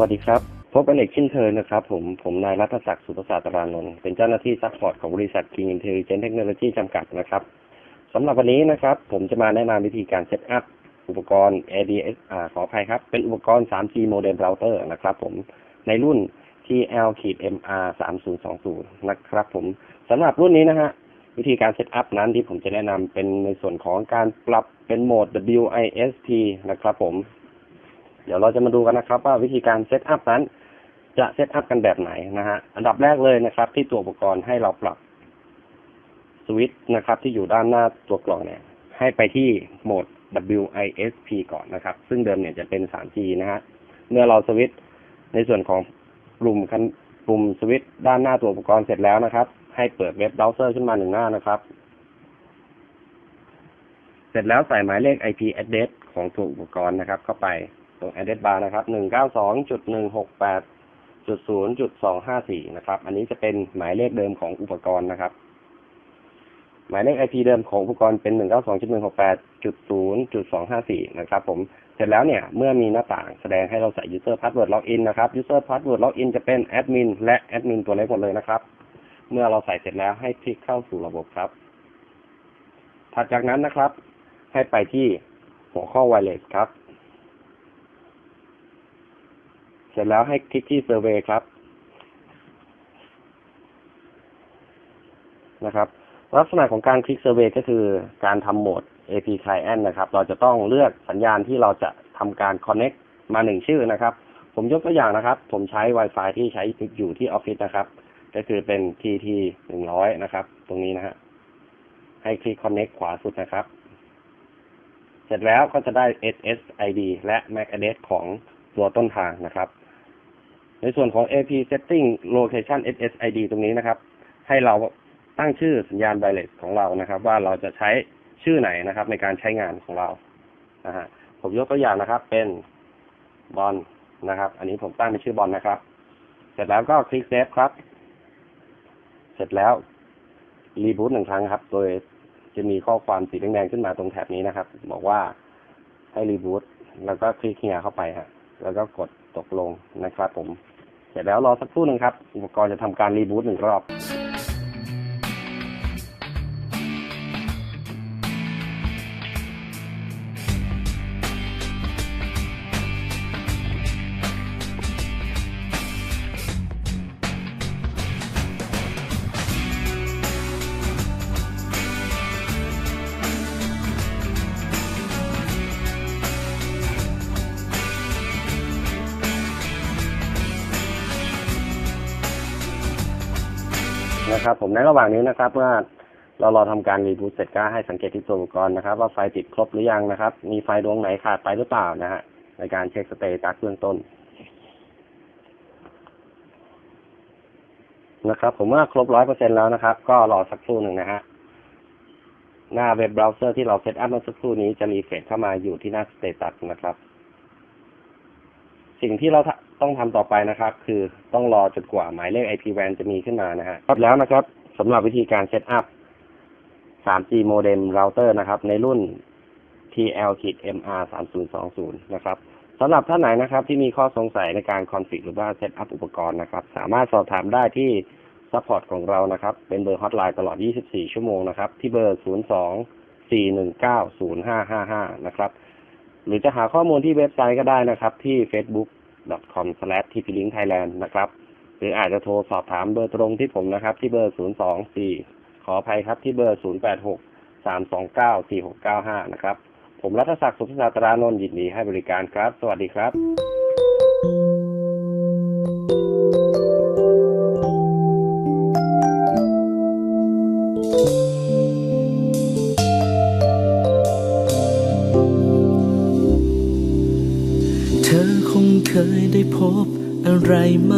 วัสดีครับ พบกันอีกเช่นเคยนะครับ ผม ผมนายรัฐศักดิ์สุภาษาตรานนท์เป็นเจ้าหน้าที่ซัพพอร์ตของบริษัท King Intelligent Technology จำกัดนะครับสำหรับวันนี้นะครับ ผมจะมาแนะนำวิธีการเซตอัพอุปกรณ์ ADS อ่าขออภัยครับ เป็นอุปกรณ์ 3G modem router นะครับ ผมในรุ่น TL-MR 3020นะครับ ผมสำหรับรุ่นนี้นะฮะวิธีการเซตอัพนั้นที่ผมจะแนะนำเป็นในส่วนของการปรับเป็นโหมด WISP นะครับ ผม เดี๋ยวเราจะมาดูกันนะครับว่าวิธีการเซตอัพนั้น จะเซตอัพกันแบบไหนนะฮะอันดับแรกเลยนะครับ ที่ตัวอุปกรณ์ให้เราปรับสวิตช์นะครับ ที่อยู่ด้านหน้าตัวกล่องเนี่ย ให้ไปที่โหมด WISP ก่อนนะครับ ซึ่งเดิมเนี่ยจะเป็น 3G นะฮะเมื่อเราสวิตช์ในส่วนของปุ่มคันปุ่มสวิตช์ด้านหน้าตัวอุปกรณ์เสร็จแล้วนะครับ ให้เปิดเว็บเบราว์เซอร์ขึ้นมาหนึ่งหน้านะครับ เสร็จแล้วใส่หมายเลข IP address ของตัวอุปกรณ์นะครับ เข้าไป ตรง address bar นะครับ192.168.0.254นะครับ อันนี้จะเป็นหมายเลขเดิมของอุปกรณ์นะครับ หมายเลข IP เดิมของอุปกรณ์เป็น192.168.0.254นะครับ ผม เสร็จแล้วเนี่ย เมื่อมีหน้าต่างแสดงให้เราใส่ user password login นะครับ user password login จะเป็น admin และ admin ตัวเล็กหมดเลยนะครับ เมื่อเราใส่เสร็จแล้วให้คลิกเข้าสู่ระบบครับ ถัดจากนั้นนะครับ ให้ไปที่หัวข้อ wireless ครับ เส ร็จแล้วให้คลิกที่ survey ครับนะครับ ลักษณะของการคลิก survey ก็คือการทำโหมด AP client นะครับ เราจะต้องเลือกสัญญาณที่เราจะทำการ connect มาหนึ่งชื่อนะครับ ผมยกตัวอย่างนะครับ ผมใช้ Wi-Fi ที่ใช้อยู่ที่ออฟฟิศนะครับ ก็คือเป็น TT หนึ่งร้อยนะครับ ตรงนี้นะฮะให้คลิก connect ขวาสุดนะครับ เสร็จแล้วก็จะได้ SSID และ MAC address ของตัวต้นทางนะครับ ในส่วนของ AP setting location SSID ตรงนี้นะครับ ให้เราตั้งชื่อสัญญาณ wireless ของเรานะครับ ว่าเราจะใช้ชื่อไหนนะครับ ในการใช้งานของเรานะฮะผมยกตัวอย่างนะครับ เป็นบอลนะครับ อันนี้ผมตั้งเป็นชื่อบอลนะครับ เสร็จแล้วก็คลิกเซฟครับ เสร็จแล้วรีบูตหนึ่งครั้งครับ โดยจะมีข้อความสีแดงๆขึ้นมาตรงแถบนี้นะครับ บอกว่าให้รีบูตแล้วก็คลิกเฮียเข้าไปฮะแล้วก็กดตกลงนะครับผม เสร็จแล้วรอสักครู่หนึ่งครับ อุปกรณ์จะทำการรีบูตหนึ่งรอบ นะครับ ผมในระหว่างนี้นะครับ เมื่อเรารอทำการรีบูตเสร็จก็ให้สังเกตที่ตัวอุปกรณ์นะครับ ว่าไฟติดครบหรือยังนะครับ มีไฟดวงไหนขาดไปหรือเปล่านะฮะในการเช็คสเตตัสเบื้องต้นนะครับ ผมว่าครบร้อยเปอร์เซ็นแล้วนะครับ ก็รอสักครู่หนึ่งนะฮะหน้าเว็บเบราว์เซอร์ที่เราเซตอัพเมื่อสักครู่นี้จะรีเฟรชเข้ามาอยู่ที่หน้าสเตตัสนะครับ สิ่งที่เรา ต้องทำต่อไปนะครับ คือต้องรอจนกว่าหมายเลข IP WAN จะมีขึ้นมานะฮะครับแล้วนะครับสำหรับวิธีการเซตอัพ 3G modem router นะครับ ในรุ่น TL-MR 3020นะครับสำหรับท่านไหนนะครับ ที่มีข้อสงสัยในการคอนฟิกหรือว่าเซตอัพอุปกรณ์นะครับ สามารถสอบถามได้ที่ซัพพอร์ตของเรานะครับ เป็นเบอร์ฮอตไลน์ตลอด 24 ชั่วโมงนะครับ ที่เบอร์ 02-419-0555 นะครับ หรือจะหาข้อมูลที่เว็บไซต์ก็ได้นะครับ ที่ facebook.com/tplink-thailand นะครับ หรืออาจจะโทรสอบถามเบอร์ตรงที่ผมนะครับ ที่เบอร์ 024 ขออภัยครับที่เบอร์ 086-329-4695 นะครับ ผมรัฐศักดิ์สุภาตรานนท์ยินดีให้บริการครับ สวัสดีครับ เคยได้พบอะไรมา